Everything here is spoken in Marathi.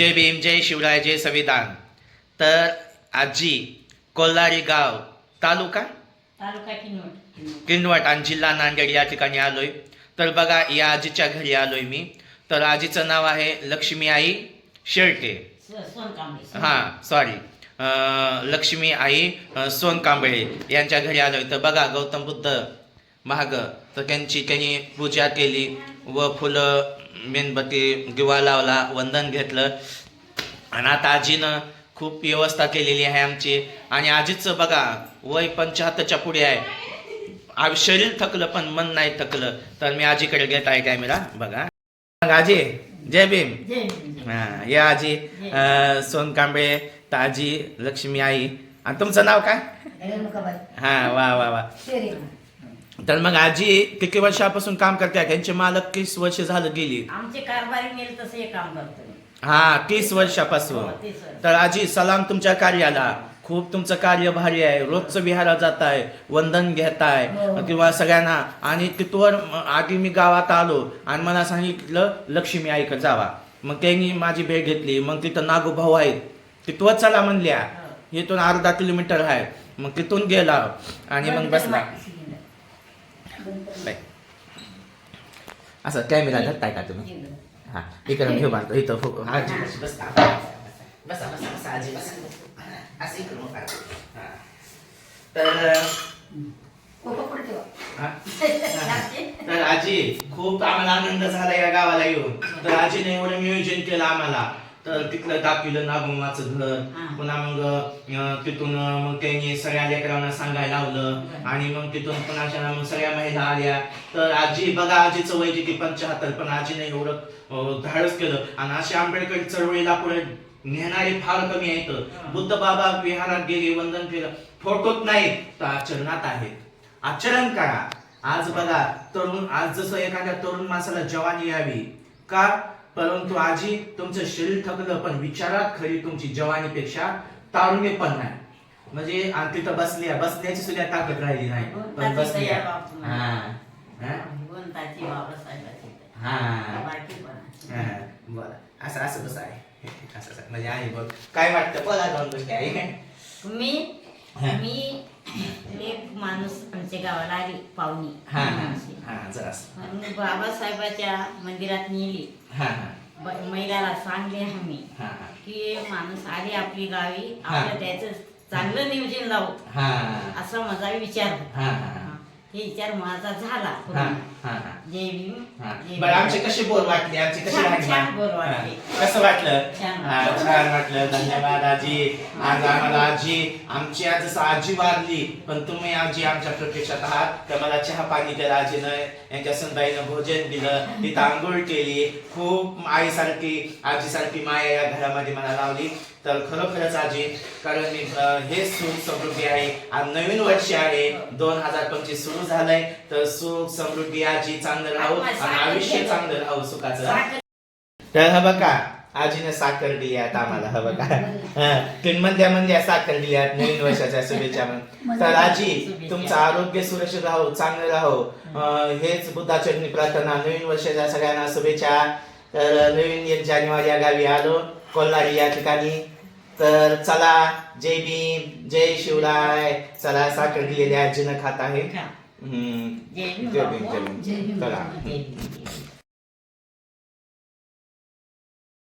जय भीम जय शिवराय जय संविधान. तर आजी कोल्हारी गाव तालुका? तालुका किनवट. किनवट आणि जिल्हा नांदेड या ठिकाणी आलोय. तर बघा या आजीच्या घरी आलोय मी. तर आजीचं नाव आहे लक्ष्मी आई शेळके हां सॉरी लक्ष्मी आई सोनकांबळे यांच्या घरी आलोय. तर बघा गौतम बुद्ध महाग. तर त्यांची त्यांनी पूजा केली व फुलं मेणबत्ती दिवा लावला वंदन घेतलं. आणि आता आजीनं खूप व्यवस्था केलेली आहे आमची. आणि आजीचं बघा वय पंच्याहत्तरच्या पुढे आहे. शरीर थकलं पण मन नाही थकलं. तर मी आजीकडे घेत आहे कॅमेरा. बघा. आजी जय भीम. हा या आजी. अ, सोनकांबळे ताजी लक्ष्मी आई आणि तुमचं नाव काय. हा वा वा वा. तर मग आजी किती वर्षापासून काम करते? त्यांचे मालक तीस वर्ष झालं गेली. आमचे कारभारी नेल तसं हे काम करतो. हा तीस वर्षापासून. हो, तीस वर्ष. तर आजी सलाम तुमच्या कार्याला. खूप तुमचं कार्य भारी आहे. रोजचं विहारात जात आहे वंदन घेताय हो. किंवा सगळ्यांना. आणि तिथवर म- आधी मी गावात आलो आणि मला सांगितलं लक्ष्मी आईकडे जावा. मग त्यांनी माझी भेट घेतली. मग तिथं नागू भाऊ आहेत. तिथवर चला म्हणल्या. हो. इथून अर्धा किलोमीटर आहे. मग तिथून गेला. आणि मग बसला. बाय. असं कॅमेरा धरताय का तुम्ही हा इकडे घेऊ बांधतो इथं फो- हा, आजी बस बस बसा बसा बसा आजी बसा असं इकडं. हा. तर. हा. तर आजी खूप आम्हाला आनंद झाला या गावाला येऊन तर आजीने एवढं नियोजन केलं आम्हाला तर तिथलं दाखविलं नागुमाचं घर. हा. पुन्हा मग अं, तिथून अं, मग त्यांनी सगळ्या लेकरांना सांगायला लावलं. आणि मग तिथून पुन्हा अशा मग सगळ्या महिला आल्या. तर आजी बघा आजीचं वय किती? पंच्याहत्तर पण आजीने एवढं अं, धाडस केलं. आणि अशी आंबेडकर चळवळीला पुढे नेणारे फार कमी आहेत. बुद्ध बाबा विहारात गेले वंदन केलं. फोटोत नाहीत तर आचरणात आहेत. आचरण करा. आज बघा तरुण आज जसं एखाद्या तरुण माणसाला जवानी यावी. का? परंतु आजी तुमचं शरीर थकलं पण विचारात खरी तुमची जवानीपेक्षा तारुण्य पण नाही म्हणजे आणि तिथं बसल्या बसण्याची सुद्धा ताकद राहिली नाही. पण बसल्या बापू. हा. हा? हा. हा. बरं. असं असं कसं आहे? असं म्हणजे आहे बघ. काय वाटतं? बोला दोन गोष्टी आहे मी. मी एक माणूस गावाला आली पाहुणी हा हा माणसे. हा जरा असं. मग बाबासाहेबाच्या मंदिरात नेली हा हा ब- महिलाला सांगले आम्ही हा हा की माणूस आली आपली गावी हा. आपलं त्याचं चांगलं नियोजन लावू हा असा माझा विचार होता हा, हा. हा. विचार माझा झाला. हा. हा हा. हा. बरं आमचे. कसे बोल वाटले? आमचे कसे छान- वाटले? छान बोल वाटले. कसं वाटलं? छान हा, वाटलं. छान वाटलं. धन्यवाद आजी. आज आम्हाला आजी आमची आज जसं आजी वारली पण तुम्ही आजी आमच्या प्रत्यक्षात आहात. तर मला चहा पाणी केलं आजीनं. यांच्या संताईनं भोजन दिलं. तिथं आंघोळ केली. खूप आईसारखी आजीसारखी माया या घरामध्ये मला लावली. तर खरोखरच आजी कारण मी अं, हे सुख समृद्धी आहे. आज नवीन वर्ष आहे. दोन हजार पंचवीस सुरू झालंय तर सुख समृद्धी आजी चांगलं राहू आणि आयुष्य चांगलं राहू. सुखाचं तर हा बघा आजीने साखर दिली आता आम्हाला हा बघा. हा, तीन मधल्या मधल्या साखर दिल्या नवीन वर्षाच्या शुभेच्छा म्हणून. तर आजी तुमचं आरोग्य सुरक्षित राहो चांगलं राहो. हेच बुद्धाचरणी प्रार्थना नवीन वर्षाच्या सगळ्यांना शुभेच्छा. तर नवीन एक जानेवारी या गावी आलो कोल्हारी या ठिकाणी. तर चला जय भीम जय शिवराय. चला साखर दिलेली आजीनं खात आहे. जय भीम जय भीम बापू. जय भीम चला जय भीम.